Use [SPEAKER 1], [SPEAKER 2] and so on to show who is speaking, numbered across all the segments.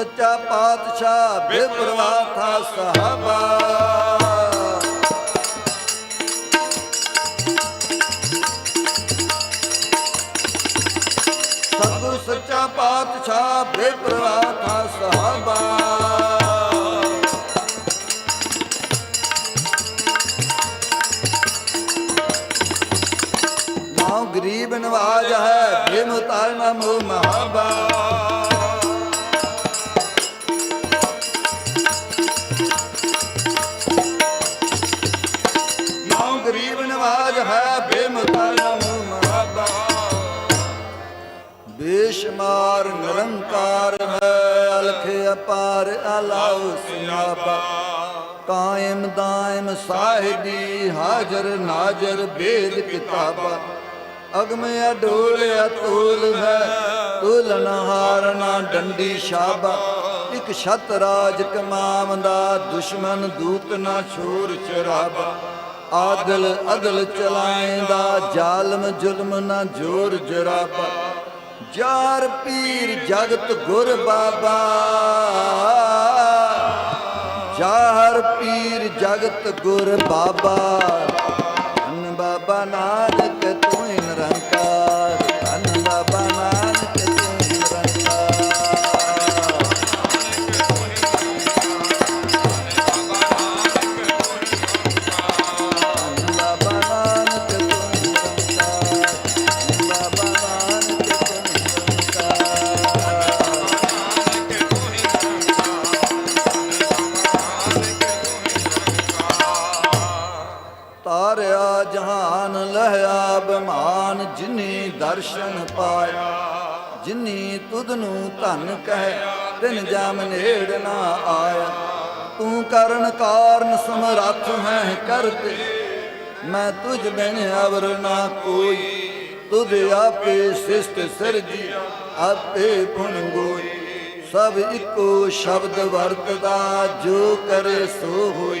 [SPEAKER 1] ਸੱਚਾ ਪਾਤਸ਼ਾਹ ਬਿਪਰਵਾਥਾ ਸਹਾਬਾ। ਸੱਚਾ ਪਾਤਸ਼ਾਹ ਬਿਪਰਵਾਥਾ ਸਹਾਬਾ। ਨਾਮ ਗਰੀਬ ਨਵਾਜ ਹੈ ਬੇਮੁਤਾਰ ਨਾਮੋ ਮਹਾਬਾ। ਅਪਾਰ ਅਲਾਉ ਸਿਆਬਾ। ਕਾਇਮ ਦਾਇਮ ਸਾਹਿਬੀ ਹਾਜ਼ਰ ਨਾਜ਼ਰ ਬੇਦ ਕਿਤਾਬਾ। ਅਗਮ ਅਡੋਲ ਅਤੁਲ ਹੈ, ਤੁਲਨ ਹਾਰਨਾ ਡੰਡੀ ਸ਼ਾਬਾ। ਇਕ ਛਤ ਰਾਜ ਕਮਾਮ ਦਾ ਦੁਸ਼ਮਨ ਦੂਤ ਨਾ ਛੋਰ ਚਰਾਬਾ। ਆਦਲ ਅਦਲ ਚਲਾਏਂਦਾ, ਜ਼ਾਲਮ ਜ਼ੁਲਮ ਨਾ ਜੋਰ ਜਰਾਬਾ। ਜਾਰ ਪੀਰ ਜਗਤ ਗੁਰ ਬਾਬਾ। ਜਾਹਰ ਪੀਰ ਜਗਤ ਗੁਰ ਬਾਬਾ। ਧੰਨ ਬਾਬਾ ਨਾਨਕ ਜਹਾਨ ਲਹਿਆ ਬਿਮਾਨ ਜਿਨੀ ਦਰਸ਼ਨ ਪਾਇਆ, ਜਿਨੀ ਤੁਧ ਨੂੰ ਧਨ ਕਹਿ ਤਿਨ ਜਮ ਨੇੜ ਨਾ ਆਇਆ। ਤੂੰ ਕਰਨ ਕਾਰਨ ਸਮਰੱਥ ਹੈ ਕਰਤੇ, ਮੈਂ ਤੁਝ ਬਿਨ ਅਵਰ ਨਾ ਕੋਈ। ਤੁਧ ਆਪੇ ਸਿਸ਼ਟ ਸਿਰਜੀ, ਆਪੇ ਪੁਣ ਗੋਈ। ਸਭ ਇੱਕੋ ਸ਼ਬਦ ਵਰਤਦਾ, ਜੋ ਕਰੇ ਸੋ ਹੋਈ।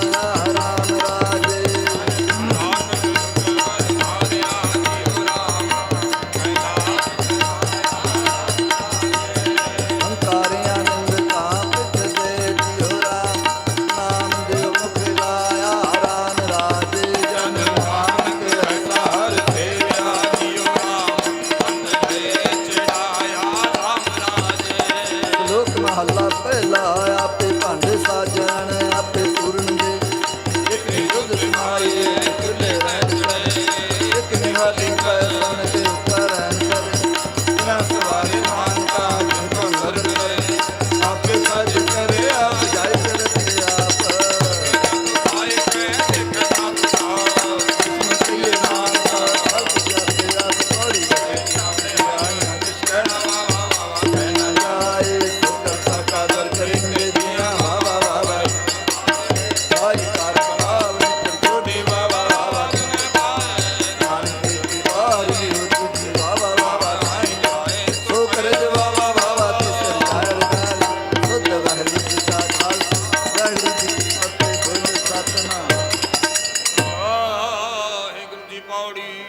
[SPEAKER 2] ਪੌੜੀ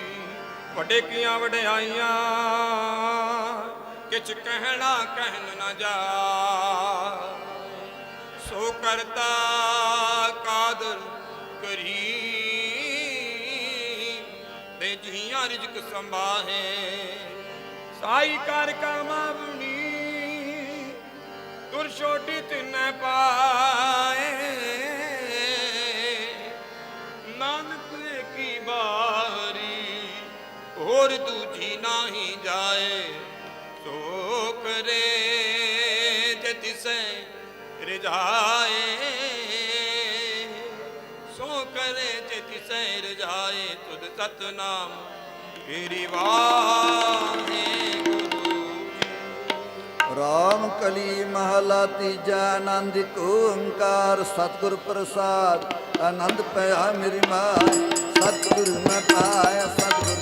[SPEAKER 2] ਵੱਡੇ ਕੀਆਂ ਵਡਿਆਈਆਂ। ਕਿਛ ਕਹਿਣਾ ਕਹਿਣ ਨਾ ਜਾ। ਸੋ ਕਰਤਾ ਕਾਦਰ ਕਰੀ। ਤੇ ਜੀਆਂ ਰਿਜਕ ਸੰਭਾਹੇ। ਸਾਈ ਕਰ ਕਮਾਵਣੀ ਤੁਰ ਛੋਟੀ ਤਿਨੈ ਪਾ ਦੂਜੀ ਨਾਹੀ ਜਾਏ ਸੋ ਕਰੇ ਜੇ ਤਿਸੈ ਰਜਾਏ। ਸੋ ਕਰੇ ਜੇ ਤਿਸੈ ਰਜਾਏ, ਤੁਧ ਸਤਨਾਮ ਤੇਰੀ ਵਾਹੇ
[SPEAKER 1] ਰਾਮ ਕਲੀ ਮਹਲਾ ਤੀਜਾ ਆਨੰਦ ਓੰਕਾਰ, ਸਤਿਗੁਰ ਪ੍ਰਸਾਦ, ਆਨੰਦ ਪਿਆ ਮੇਰੀ ਮਾਂ ਸਤਿਗੁਰ ਮੈਂ ਪਾਇਆ, ਸਤਿਗੁਰ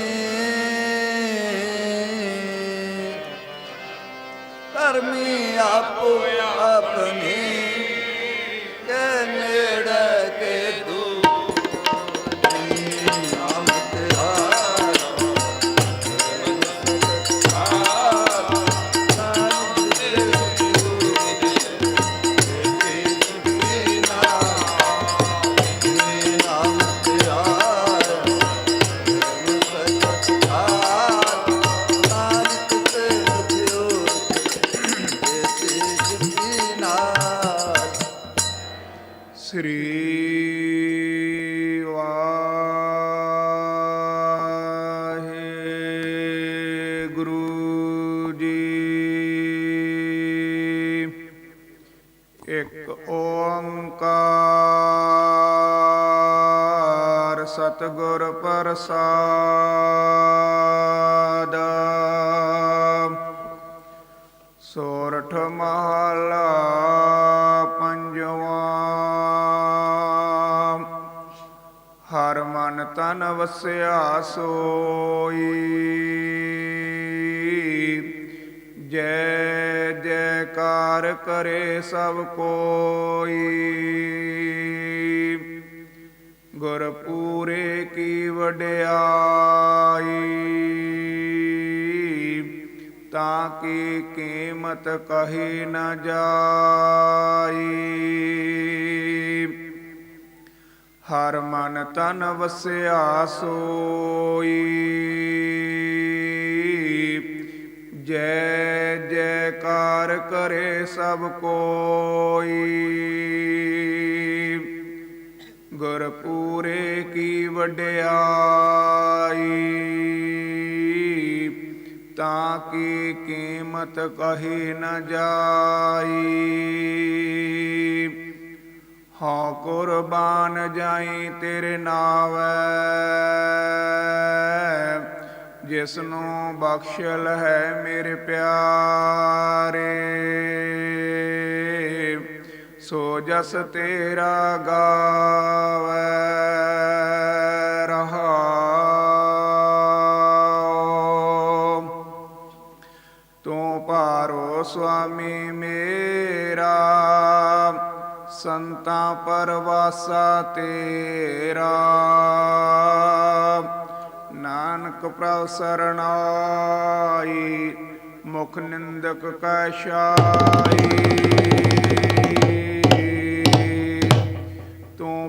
[SPEAKER 1] ਕਰਮੀ ਆਪੋ ਆਪਣੇ
[SPEAKER 3] ਸਤਿਗੁਰ ਪ੍ਰਸਾਦ। ਸੋਰਠ ਮਹਲਾ ਪੰਜਵਾ। ਹਰ ਮਨ ਤਨ ਵਸਿਆ ਸੋਈ। ਜੈ ਜੈਕਾਰ ਕਰੇ ਸਭ ਕੋਈ। ਗੁਰ ਪੂਰੇ ਕੀ ਵਡਿਆਈ, ਤਾਂ ਕੀ ਕੀਮਤ ਕਹੀ ਨ ਜਾਈ। ਹਰ ਮਨ ਤਨ ਵਸਿਆ ਸੋਈ, ਜੈ ਜੈਕਾਰ ਕਰੇ ਸਭ ਕੋਈ। ਗੁਰ ਪੂਰੇ ਕੀ ਵਡਿਆਈ? ਤਾਂ ਕੀ ਕੀਮਤ ਕਹੀ ਨ ਜਾਈ? ਹਾਂ ਕੁਰਬਾਨ ਜਾਈ ਤੇਰੇ ਨਾਵੈ ਜਿਸ ਨੂੰ ਬਖਸ਼ਲ ਹੈ ਮੇਰੇ ਪਿਆਰੇ। ਸੋ ਜਸ ਤੇਰਾ ਗਾਵੈ, ਰਹਾਉ। ਤੂੰ ਭਾਰੋ ਸੁਆਮੀ ਮੇਰਾ, ਸੰਤਾਂ ਪਰਵਾਸਾ ਤੇਰਾ। ਨਾਨਕ ਪ੍ਰਭ ਸਰਣਾਈ, ਮੁਖ ਨਿੰਦਕ ਕੈ ਸ਼ਾਈ